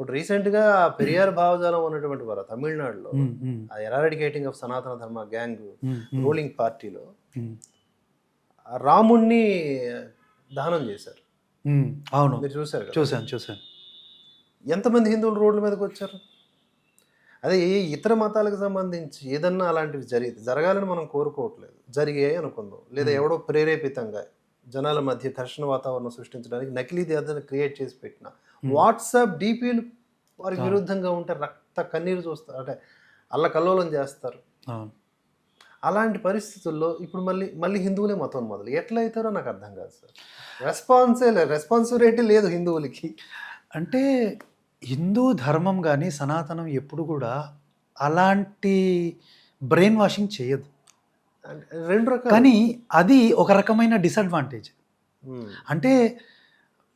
ఇప్పుడు రీసెంట్గా పెరియార్ భావజాలం ఉన్నటువంటి వారు తమిళనాడులో ఎరాడికేటింగ్ ఆఫ్ సనాతన ధర్మ గ్యాంగ్ రూలింగ్ పార్టీలో రాముణ్ణి దహనం చేశారు. అవును. మీరు చూశారు చూశాను చూశాను. ఎంతమంది హిందువులు రోడ్ల మీదకి వచ్చారు? అదే ఏ ఇతర మతాలకు సంబంధించి ఏదన్నా అలాంటివి జరిగి జరగాలని మనం కోరుకోవట్లేదు. జరిగాయి అనుకుందాం. లేదా ఎవడో ప్రేరేపితంగా జనాల మధ్య ఘర్షణ వాతావరణం సృష్టించడానికి నకిలీ దేవతను క్రియేట్ చేసి పెట్టిన వాట్సాప్ డీపీలు వారికి విరుద్ధంగా ఉంటే రక్త కన్నీరు చూస్తారు. అంటే అల్ల కల్లోలం చేస్తారు. అలాంటి పరిస్థితుల్లో ఇప్పుడు మళ్ళీ మళ్ళీ హిందువులే మతం మొదలు. ఎట్లా అవుతారో నాకు అర్థం కాదు సార్. రెస్పాన్సే లేదు రెస్పాన్సిబిలిటీ లేదు హిందువులకి. అంటే హిందూ ధర్మం కానీ సనాతనం ఎప్పుడు కూడా అలాంటి బ్రెయిన్ వాషింగ్ చేయదు రెండు రకాలు. కానీ అది ఒక రకమైన డిసడ్వాంటేజ్. అంటే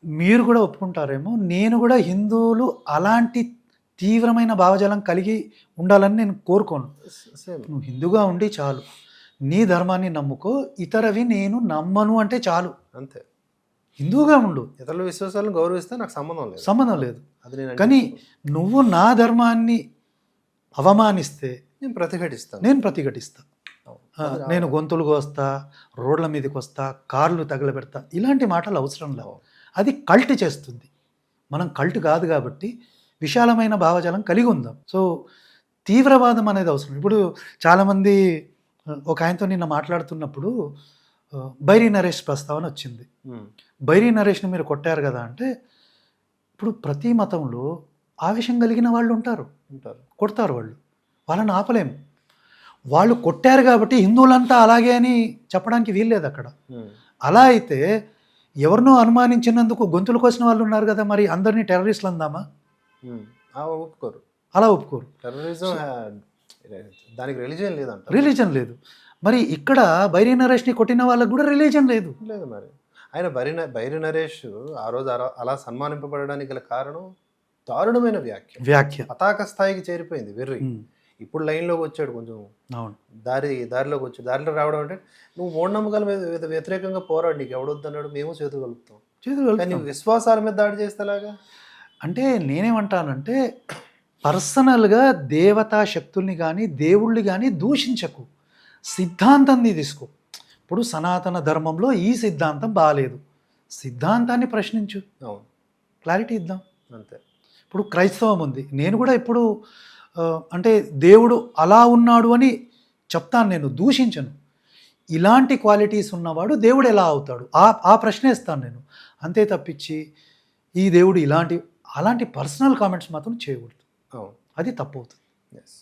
మీరు కూడా ఒప్పుకుంటారేమో నేను కూడా హిందువులు అలాంటి తీవ్రమైన భావజాలం కలిగి ఉండాలని నేను కోరుకోను. నువ్వు హిందువుగా ఉండి చాలు. నీ ధర్మాన్ని నమ్ముకో ఇతరవి నేను నమ్మను అంటే చాలు. అంతే. హిందువుగా ఉండు. ఇతరుల విశ్వాసాలను గౌరవిస్తే నాకు సంబంధం లేదు. సంబంధం లేదు. అది నేను కానీ నువ్వు నా ధర్మాన్ని అవమానిస్తే నేను ప్రతిఘటిస్తాను. నేను ప్రతిఘటిస్తా. అవును. ఆ, అది నేను గొంతులు కోస్తా రోడ్ల మీదకి వస్తా కార్లు తగలబెడతా ఇలాంటి మాటలు అవసరం లేవు అది కల్ట్ చేస్తుంది. మనం కల్ట్ కాదు కాబట్టి విశాలమైన భావజాలం కలిగి ఉందాం. సో తీవ్రవాదం అనేది అవసరం. ఇప్పుడు చాలామంది ఒక ఆయనతో నిన్న మాట్లాడుతున్నప్పుడు బైరీ నరేష్ ప్రస్తావన వచ్చింది. బైరీ నరేష్ని మీరు కొట్టారు కదా అంటే ఇప్పుడు ప్రతి మతంలో ఆవేశం కలిగిన వాళ్ళు ఉంటారు. ఉంటారు. కొడతారు వాళ్ళు. వాళ్ళని ఆపలేం. వాళ్ళు కొట్టారు కాబట్టి హిందువులంతా అలాగే అని చెప్పడానికి వీల్లేదు అక్కడ. అలా అయితే ఎవరినో అనుమానించినందుకు గొంతులు కోసిన వాళ్ళు ఉన్నారు కదా మరి అందరినీ టెర్రరిస్టులు అందామా? ఒప్పుకోరు. అలా ఒప్పుకోరు. టెర్రరిజం దానికి రిలీజియన్ లేదంట రిలీజన్ లేదు. మరి ఇక్కడ బైరీ నరేష్ని కొట్టిన వాళ్ళకు కూడా రిలీజన్ లేదు. లేదు మరి. ఆయన బైరి బైరి నరేష్ ఆ రోజు అలా- సన్మానింపబడడానికి గల కారణం దారుణమైన వ్యాఖ్య. వ్యాఖ్య. పతాక స్థాయికి చేరిపోయింది వెర్రి. ఇప్పుడు లైన్లోకి వచ్చాడు కొంచెం. అవును. దారి దారిలోకి వచ్చి దారిలో రావడం అంటే నువ్వు మూఢనమ్మకాల మీద మీద వ్యతిరేకంగా పోరాడు నీకు. ఎవడొద్దన్నాడు మేము చేతులు కలుపుతాం. చేతులు కానీ విశ్వాసాల మీద దాడి చేస్తేలాగా అంటే నేనేమంటానంటే పర్సనల్గా దేవతా శక్తుల్ని కానీ దేవుళ్ళని కానీ దూషించకు. సిద్ధాంతాన్ని తీసుకో. ఇప్పుడు సనాతన ధర్మంలో ఈ సిద్ధాంతం బాగాలేదు సిద్ధాంతాన్ని ప్రశ్నించు. అవును. క్లారిటీ ఇద్దాం. అంతే. ఇప్పుడు క్రైస్తవం ఉంది. నేను కూడా ఇప్పుడు అంటే దేవుడు అలా ఉన్నాడు అని చెప్తాను నేను దూషించను. ఇలాంటి క్వాలిటీస్ ఉన్నవాడు దేవుడు ఎలా అవుతాడు? ఆ ఆ ప్రశ్న ఇస్తాను నేను. అంతే తప్పించి ఈ దేవుడు ఇలాంటి అలాంటి పర్సనల్ కామెంట్స్ మాత్రం చేయకూడదు. అది తప్పు అవుతుంది. ఎస్